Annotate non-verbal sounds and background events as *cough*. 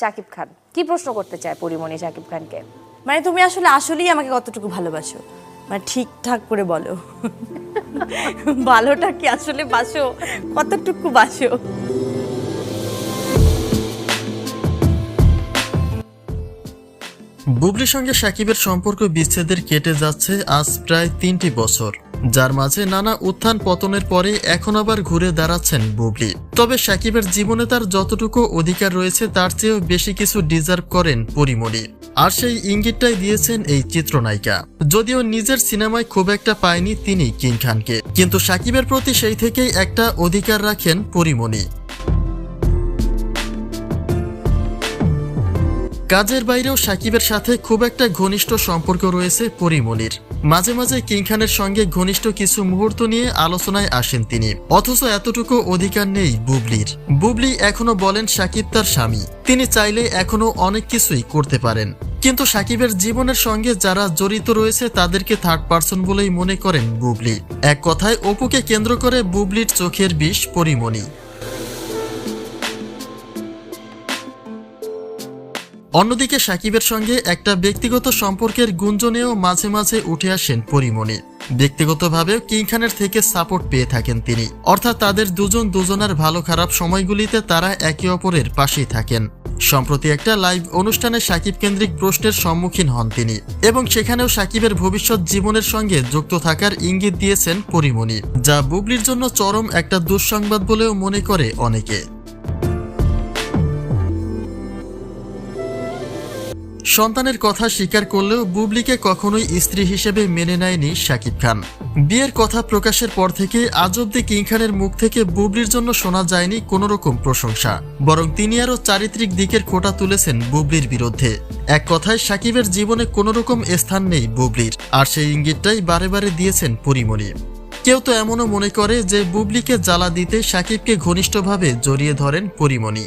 শাকিব খান। কি প্রশ্ন করতে চায় পরিমণি শাকিব খানকে? মানে তুমি আসলে আসলেই আমাকে কতটুকু ভালোবাসো? মানে ঠিকঠাক করে বলো। *laughs* ভালোটা কি আসলে বাসো? কতটুকু বাসো? বুবলির সঙ্গে সাকিবের সম্পর্ক বিচ্ছেদের কেটে যাচ্ছে আজ প্রায় তিনটি বছর। যার মাঝে নানা উত্থান পতনের পরে এখন আবার ঘুরে দাঁড়াচ্ছেন বুবলি। তবে সাকিবের জীবনে তার যতটুকু অধিকার রয়েছে তার চেয়েও বেশি কিছু ডিজার্ভ করেন পরিমণি আর সেই ইঙ্গিতটাই দিয়েছেন এই চিত্রনায়িকা। যদিও নিজের সিনেমায় খুব একটা পায়নি তিনি কিং খানকে। কিন্তু সাকিবের প্রতি সেই থেকেই একটা অধিকার রাখেন পরিমণি কাজের বাইরেও সাকিবের সাথে খুব একটা ঘনিষ্ঠ সম্পর্ক রয়েছে পরিমণির মাঝে মাঝে কিং খানের সঙ্গে ঘনিষ্ঠ কিছু মুহূর্ত নিয়ে আলোচনায় আসেন তিনি। অথচ এতটুকু অধিকার নেই বুবলির। বুবলি এখনও বলেন সাকিব তার স্বামী। তিনি চাইলে এখনও অনেক কিছুই করতে পারেন। কিন্তু সাকিবের জীবনের সঙ্গে যারা জড়িত রয়েছে তাদেরকে থার্ড পার্সন বলেই মনে করেন বুবলি। এক কথায়, অপুকে কেন্দ্র করে বুবলির চোখের বিষ পরিমণি অন্যদিকে সাকিবের সঙ্গে একটা ব্যক্তিগত সম্পর্কের গুঞ্জনেও মাঝে মাঝে উঠে আসেন পরিমণি। ব্যক্তিগতভাবেও কিং খানের থেকে সাপোর্ট পেয়ে থাকেন তিনি। অর্থাৎ তাদের দুজন দুজনের ভালো খারাপ সময়গুলিতে তারা একে অপরের পাশেই থাকেন। সম্প্রতি একটা লাইভ অনুষ্ঠানে সাকিব কেন্দ্রিক প্রশ্নের সম্মুখীন হন তিনি এবং সেখানেও সাকিবের ভবিষ্যৎ জীবনের সঙ্গে যুক্ত থাকার ইঙ্গিত দিয়েছেন পরিমণি, যা বুবলির জন্য চরম একটা দুঃসংবাদ বলেও মনে করে অনেকে। সন্তানের কথা স্বীকার করলেও বুবলিকে কখনোই স্ত্রী হিসেবে মেনে নেয়নি শাকিব খান। বিয়ের কথা প্রকাশের পর থেকে আজ অব্দি কিং খানের মুখ থেকে বুবলির জন্য শোনা যায়নি কোনো রকম প্রশংসা। বরং তিনি আরও চারিত্রিক দিকের খোটা তুলেছেন বুবলির বিরুদ্ধে। এক কথায় সাকিবের জীবনে কোনো রকম স্থান নেই বুবলির, আর সেই ইঙ্গিতটাই বারে বারে দিয়েছেন পরিমণি। কেউ তো এমনও মনে করে যে বুবলিকে জ্বালা দিতে সাকিবকে ঘনিষ্ঠভাবে জড়িয়ে ধরেন পরিমণি।